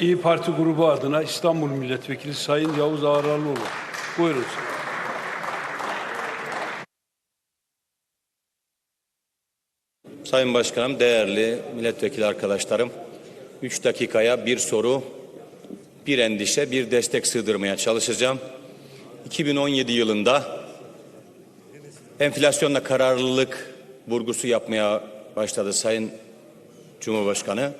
İyi Parti grubu adına İstanbul Milletvekili Sayın Yavuz Ağralıoğlu. Buyurun. Sayın Başkanım, değerli milletvekili arkadaşlarım, 3 dakikaya bir soru, bir endişe, bir destek sığdırmaya çalışacağım. 2017 yılında enflasyonla kararlılık vurgusu yapmaya başladı Sayın Cumhurbaşkanı.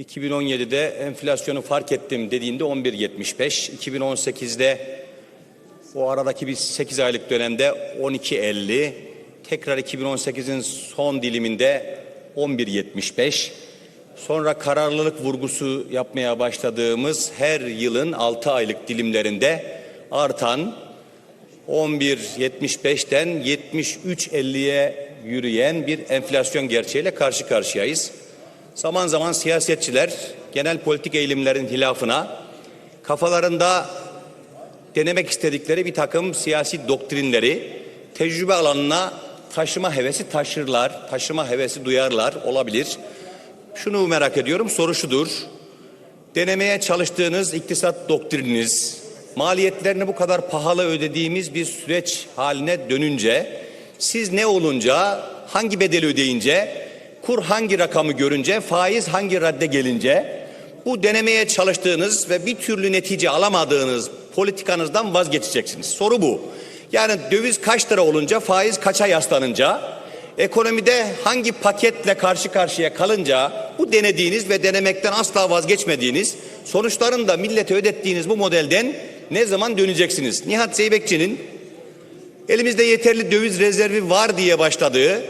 2017'de enflasyonu fark ettim dediğinde 11.75, 2018'de o aradaki bir 8 aylık dönemde 12.50, tekrar 2018'in son diliminde 11.75, sonra kararlılık vurgusu yapmaya başladığımız her yılın 6 aylık dilimlerinde artan 11.75'ten 73.50'ye yürüyen bir enflasyon gerçeğiyle karşı karşıyayız. Zaman zaman siyasetçiler genel politik eğilimlerin hilafına kafalarında denemek istedikleri bir takım siyasi doktrinleri tecrübe alanına taşıma hevesi taşırlar, taşıma hevesi duyarlar olabilir. Şunu merak ediyorum, soru şudur. Denemeye çalıştığınız iktisat doktrininiz, maliyetlerini bu kadar pahalı ödediğimiz bir süreç haline dönünce, siz ne olunca, hangi bedeli ödeyince, kur hangi rakamı görünce, faiz hangi radde gelince, bu denemeye çalıştığınız ve bir türlü netice alamadığınız politikanızdan vazgeçeceksiniz. Soru bu. Yani döviz kaç lira olunca, faiz kaça yaslanınca, ekonomide hangi paketle karşı karşıya kalınca bu denediğiniz ve denemekten asla vazgeçmediğiniz sonuçlarını da millete ödettiğiniz bu modelden ne zaman döneceksiniz? Nihat Zeybekçi'nin elimizde yeterli döviz rezervi var diye başladığı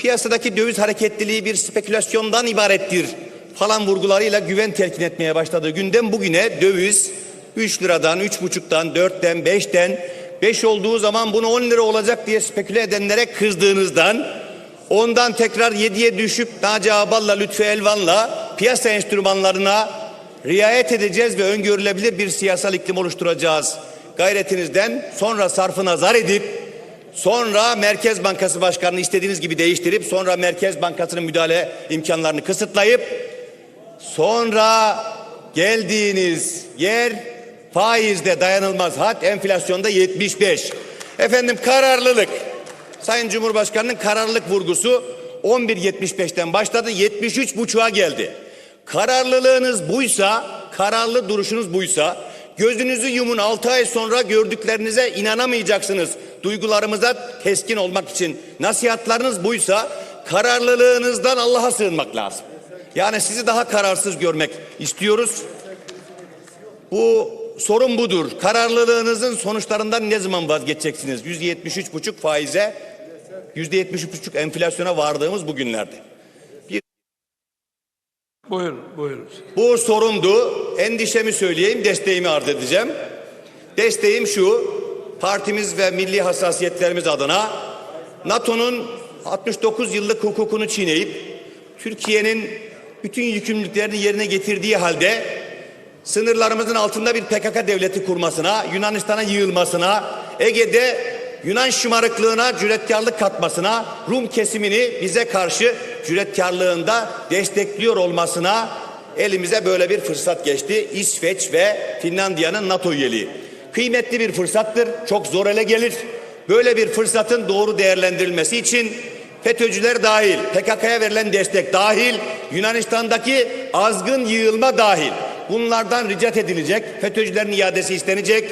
piyasadaki döviz hareketliliği bir spekülasyondan ibarettir falan vurgularıyla güven telkin etmeye başladığı günden bugüne döviz 3 liradan, 3,5'tan, 4'ten, 5'ten 5 olduğu zaman bunu 10 lira olacak diye speküle edenlere kızdığınızdan ondan tekrar 7'ye düşüp Naci Ağbal'la Lütfü Elvan'la piyasa enstrümanlarına riayet edeceğiz ve öngörülebilir bir siyasal iklim oluşturacağız. Gayretinizden sonra sarfı nazar edip Sonra Merkez Bankası Başkanı'nı istediğiniz gibi değiştirip sonra Merkez Bankası'nın müdahale imkanlarını kısıtlayıp sonra geldiğiniz yer faizde dayanılmaz hat enflasyonda 75. Efendim kararlılık. Sayın Cumhurbaşkanı'nın kararlılık vurgusu 11.75'ten başladı 73.5'a geldi. Kararlılığınız buysa, kararlı duruşunuz buysa gözünüzü yumun 6 ay sonra gördüklerinize inanamayacaksınız. Duygularımıza teskin olmak için nasihatlarınız buysa kararlılığınızdan Allah'a sığınmak lazım. Yani sizi daha kararsız görmek istiyoruz. Bu sorun budur. Kararlılığınızın sonuçlarından ne zaman vazgeçeceksiniz? Yüzde yetmiş üç buçuk faize, yüzde yetmiş üç buçuk enflasyona vardığımız bugünlerde. Buyurun, buyurun. Bu sorumdu. Endişemi söyleyeyim, desteğimi arz edeceğim. Desteğim şu, partimiz ve milli hassasiyetlerimiz adına NATO'nun 69 yıllık hukukunu çiğneyip Türkiye'nin bütün yükümlülüklerini yerine getirdiği halde sınırlarımızın altında bir PKK devleti kurmasına, Yunanistan'a yığılmasına, Ege'de Yunan şımarıklığına cüretkarlık katmasına, Rum kesimini bize karşı cüretkarlığında destekliyor olmasına elimize böyle bir fırsat geçti. İsveç ve Finlandiya'nın NATO üyeliği. Kıymetli bir fırsattır, çok zor ele gelir. Böyle bir fırsatın doğru değerlendirilmesi için FETÖ'cüler dahil, PKK'ya verilen destek dahil, Yunanistan'daki azgın yığılma dahil bunlardan ricat edilecek, FETÖ'cülerin iadesi istenecek,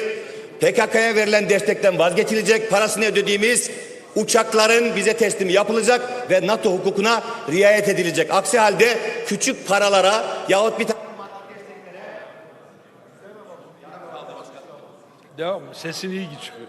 PKK'ya verilen destekten vazgeçilecek, parasını ödediğimiz uçakların bize teslimi yapılacak ve NATO hukukuna riayet edilecek. Aksi halde küçük paralara yahut bir takım Devam. Sesin iyi çıkıyor.